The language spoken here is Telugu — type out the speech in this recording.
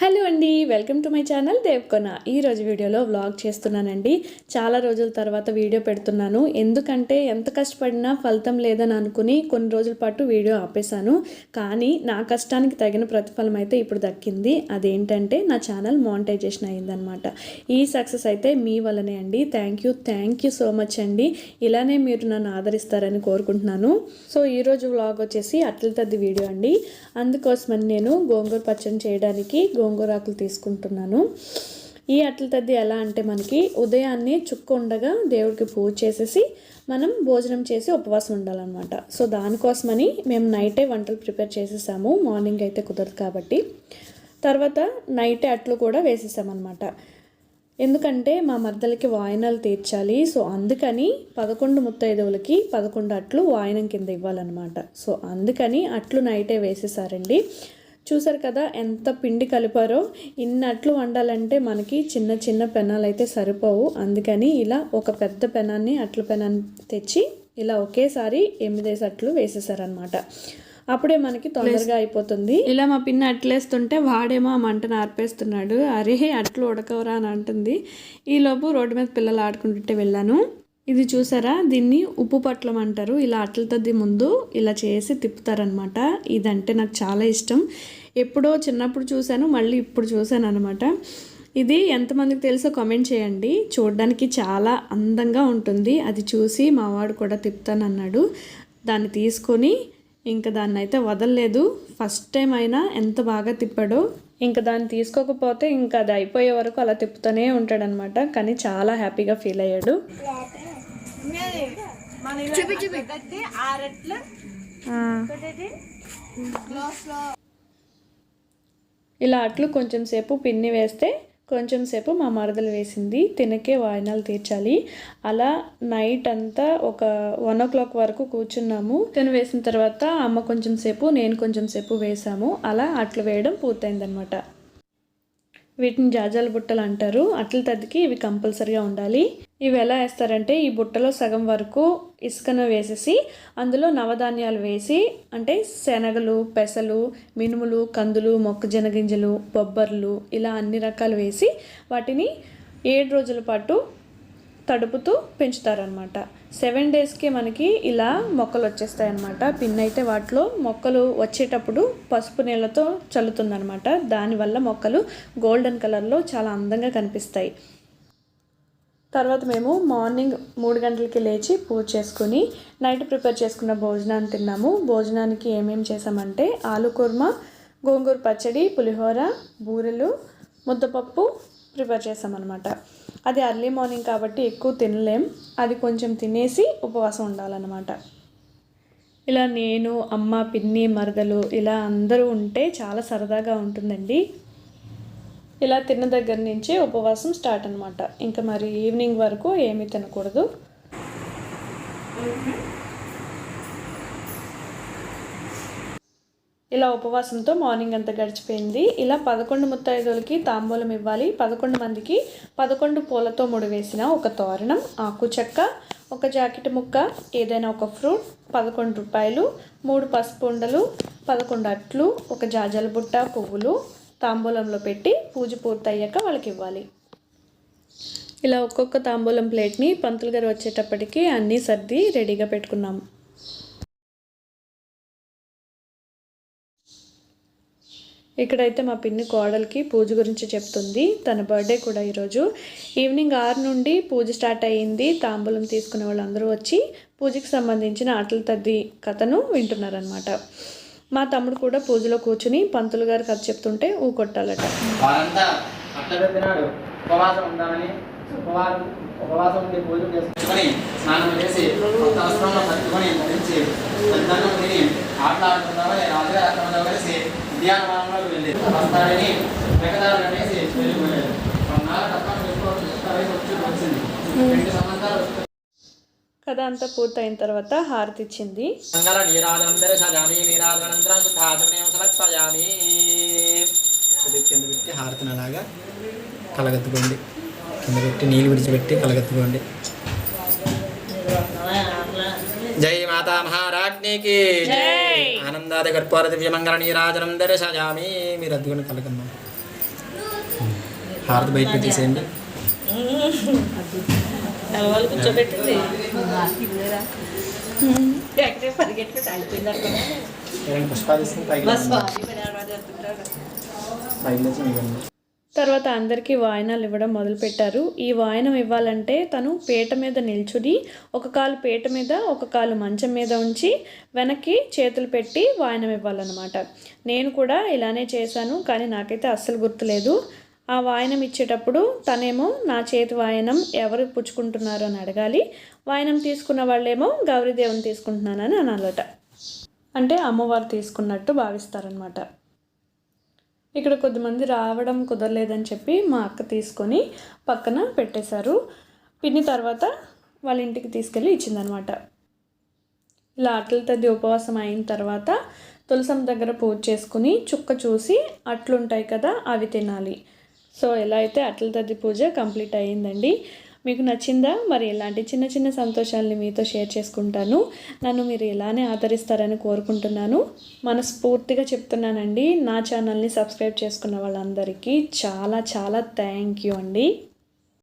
హలో అండి welcome to my channel Devkona. ఈ రోజు వీడియోలో వ్లాగ్ చేస్తున్నానండి. చాలా రోజుల తర్వాత వీడియో పెడుతున్నాను. ఎందుకంటే ఎంత కష్టపడినా ఫలితం లేదని అనుకుని కొన్ని రోజుల పాటు వీడియో ఆపేశాను. కానీ నా కష్టానికి తగిన ప్రతిఫలం అయితే ఇప్పుడు దక్కింది. అదేంటంటే నా ఛానల్ మానిటైజేషన్ అయ్యిందనమాట ఈ సక్సెస్ అయితే మీ వల్లనే అండి. Thank you thank you so much అండి. ఇలానే మీరు నన్ను ఆదరిస్తారని కోరుకుంటున్నాను. సో ఈరోజు వ్లాగ్ వచ్చేసి అట్ల తద్ది వీడియో అండి. అందుకోసమని నేను గోంగూర పచ్చడి చేయడానికి గోంగూరాకులు తీసుకుంటున్నాను. ఈ అట్ల తద్ది ఎలా అంటే మనకి ఉదయాన్నే చుక్క ఉండగా దేవుడికి పూజ చేసేసి మనం భోజనం చేసి ఉపవాసం ఉండాలన్నమాట. సో దానికోసమని మేము నైటే వంటలు ప్రిపేర్ చేసేసాము. మార్నింగ్ అయితే కుదరదు కాబట్టి. తర్వాత నైటే అట్లు కూడా వేసేసామన్నమాట. ఎందుకంటే మా మర్దలకి వాయనాలు తీర్చాలి. సో అందుకని పదకొండు ముత్తైదవులకి పదకొండు అట్లు వాయనం కింద ఇవ్వాలన్నమాట. సో అందుకని అట్లు నైటే వేసేసారండి. చూసారు కదా ఎంత పిండి కలిపారో? ఇన్ని అట్లు వండాలంటే మనకి చిన్న చిన్న పెనాలు అయితే సరిపోవు. అందుకని ఇలా ఒక పెద్ద పెనాన్ని అట్ల పెనాన్ని తెచ్చి ఇలా ఒకేసారి ఎనిమిదేసి అట్లు వేసేసారనమాట అప్పుడే మనకి తొందరగా అయిపోతుంది. ఇలా మా పిన్న అట్లేస్తుంటే వాడేమో ఆ మంటను ఆర్పేస్తున్నాడు. అరే అట్లు ఉడకవరా అని అంటుంది. ఈలోపు రోడ్డు మీద పిల్లలు ఆడుకుంటుంటే వెళ్ళాను. ఇది చూసారా? దీన్ని ఉప్పు పట్లం అంటారు. ఇలా అట్లతద్ది ముందు ఇలా చేసి తిప్పుతారనమాట ఇదంటే నాకు చాలా ఇష్టం. ఎప్పుడో చిన్నప్పుడు చూశాను మళ్ళీ ఇప్పుడు చూశాను అనమాట ఇది ఎంతమందికి తెలుసో కామెంట్ చేయండి. చూడడానికి చాలా అందంగా ఉంటుంది. అది చూసి మా వాడు కూడా తిప్పుతానన్నాడు. దాన్ని తీసుకొని ఇంకా దాన్ని అయితే వదలలేదు. ఫస్ట్ టైం అయినా ఎంత బాగా తిప్పాడో. ఇంకా దాన్ని తీసుకోకపోతే ఇంకా అది అయిపోయే వరకు అలా తిప్పుతూనే ఉంటాడనమాట కానీ చాలా హ్యాపీగా ఫీల్ అయ్యాడు. ఇలా అట్లు కొంచెం సేపు పిన్ని వేస్తే కొంచెం సేపు మా మరదలు వేసింది. తినకే వాయినాలు తీర్చాలి. అలా నైట్ అంతా ఒక వన్ ఓ క్లాక్ వరకు కూర్చున్నాము. తిని వేసిన తర్వాత అమ్మ కొంచెం సేపు నేను కొంచెం సేపు వేసాము. అలా అట్లు వేయడం పూర్తయిందనమాట వీటిని జాజాల బుట్టలు అంటారు. అట్ల తద్దికి ఇవి కంపల్సరిగా ఉండాలి. ఇవి ఎలా వేస్తారంటే ఈ బుట్టలో సగం వరకు ఇసుకను వేసేసి అందులో నవధాన్యాలు వేసి అంటే శనగలు పెసలు మినుములు కందులు మొక్కజొన్న గింజలు బొబ్బర్లు ఇలా అన్ని రకాలు వేసి వాటిని ఏడు రోజుల పాటు తడుపుతూ పెంచుతారనమాట సెవెన్ డేస్కి మనకి ఇలా మొక్కలు వచ్చేస్తాయి అనమాట పిన్ అయితే వాటిలో మొక్కలు వచ్చేటప్పుడు పసుపు నీళ్ళతో చల్లుతుందనమాట దానివల్ల మొక్కలు గోల్డెన్ కలర్లో చాలా అందంగా కనిపిస్తాయి. తర్వాత మేము మార్నింగ్ మూడు గంటలకి లేచి పూజ చేసుకుని నైట్ ప్రిపేర్ చేసుకున్న భోజనాన్ని తిన్నాము. భోజనానికి ఏమేమి చేసామంటే ఆలు కుర్మ గోంగూర పచ్చడి పులిహోర బూరెలు ముద్దపప్పు ప్రిపేర్ చేసామన్నమాట అది అర్లీ మార్నింగ్ కాబట్టి ఎక్కువ తినలేం. అది కొంచెం తినేసి ఉపవాసం ఉండాలన్నమాట. ఇలా నేను అమ్మ పిన్ని మరదలు ఇలా అందరూ ఉంటే చాలా సరదాగా ఉంటుందండి. ఇలా తిన్న దగ్గర నుంచి ఉపవాసం స్టార్ట్ అనమాట ఇంకా మరి ఈవినింగ్ వరకు ఏమీ తినకూడదు. ఇలా ఉపవాసంతో మార్నింగ్ అంతా గడిచిపోయింది. ఇలా పదకొండు ముత్తైదులకి తాంబూలం ఇవ్వాలి. పదకొండు మందికి పదకొండు పూలతో ముడివేసిన ఒక తోరణం ఆకు చెక్క ఒక జాకెట్ ముక్క ఏదైనా ఒక ఫ్రూట్ పదకొండు రూపాయలు మూడు పసుపు ఉండలు పదకొండు అట్లు ఒక జాజల బుట్ట పువ్వులు తాంబూలంలో పెట్టి పూజ పూర్తయ్యాక వాళ్ళకి ఇవ్వాలి. ఇలా ఒక్కొక్క తాంబూలం ప్లేట్ని పంతులు గారు వచ్చేటప్పటికి అన్నీ సర్ది రెడీగా పెట్టుకున్నాము. ఇక్కడైతే మా పిన్ని కోడలికి పూజ గురించి చెప్తుంది. తన బర్త్డే కూడా ఈరోజు. ఈవినింగ్ ఆరు నుండి పూజ స్టార్ట్ అయ్యింది. తాంబూలం తీసుకునే వాళ్ళందరూ వచ్చి పూజకి సంబంధించిన ఆటల తద్ది కథను వింటున్నారనమాట మా తమ్ముడు కూడా పూజలో కూర్చుని పంతులు గారు కథ చెప్తుంటే ఊ కొట్టాలట. ఉపవాసం ఉండాలని ఉపవాసం ఉండి పూజలు చేసుకుని స్నానం చేసి కొత్త వస్త్రంలో పట్టుకొని ధరించి పెద్దన్నం తిని ఆటలాడుకుందామని రాజుగారు అక్కడ కలిసి ఉద్యానవనంలోకి వెళ్ళి వస్తాడని వెకదారులు అనేసి వెళ్ళిపోయాడు కొన్నాళ్ళ తప్ప వచ్చి వచ్చింది. రెండు సంవత్సరాలు కథ అంతా పూర్తయిన తర్వాత హారతి ఇచ్చింది. హారతిని అలాగా కలగెత్తుకోండి. కింద పెట్టి నీళ్ళు విడిచిపెట్టి కలగెత్తుకోండి. జై మాతా మహారాజ్ఞికి. ఆనందాది కర్పూర దివ్య మంగళ నీరాజనం దర్శయామి మీరు అద్దుకొని కలగమ్మా హారతి బయట తీసేయండి వాళ్ళు కూర్చోబెట్టింది ఎక్కడే పరిగెట్టుకుంటే అయిపోయింది అనుకున్నాను తర్వాత అందరికీ వాయనాలు ఇవ్వడం మొదలుపెట్టారు. ఈ వాయనం ఇవ్వాలంటే తను పీట మీద నిల్చుని ఒక కాలు పీట మీద ఒక కాలు మంచం మీద ఉంచి వెనక్కి చేతులు పెట్టి వాయనం ఇవ్వాలన్నమాట. నేను కూడా ఇలానే చేశాను కానీ నాకైతే అస్సలు గుర్తులేదు. ఆ వాయనం ఇచ్చేటప్పుడు తనేమో నా చేతి వాయనం ఎవరు పుచ్చుకుంటున్నారు అని అడగాలి. వాయనం తీసుకున్న వాళ్ళేమో గౌరీదేవుని తీసుకుంటున్నానని అనాలట. అంటే అమ్మవారు తీసుకున్నట్టు భావిస్తారనమాట ఇక్కడ కొద్దిమంది రావడం కుదరలేదని చెప్పి మా అక్క తీసుకొని పక్కన పెట్టేశారు. పిన్ని తర్వాత వాళ్ళ ఇంటికి తీసుకెళ్ళి ఇచ్చిందనమాట ఇలా అట్ల తద్ది ఉపవాసం అయిన తర్వాత తులసం దగ్గర పూజ చేసుకుని చుక్క చూసి అట్లుంటాయి కదా అవి తినాలి. సో ఎలా అయితే అట్ల తది పూజ కంప్లీట్ అయ్యిందండి మీకు నచ్చిందా? మరి ఇలాంటి చిన్న చిన్న సంతోషాలని మీతో షేర్ చేసుకుంటాను. నన్ను మీరు ఇలానే ఆదరిస్తారని కోరుకుంటున్నాను. మనస్ఫూర్తిగా చెప్తున్నానండి. నా ఛానల్ని సబ్స్క్రైబ్ చేసుకున్న వాళ్ళందరికీ చాలా చాలా థ్యాంక్ యూ అండి.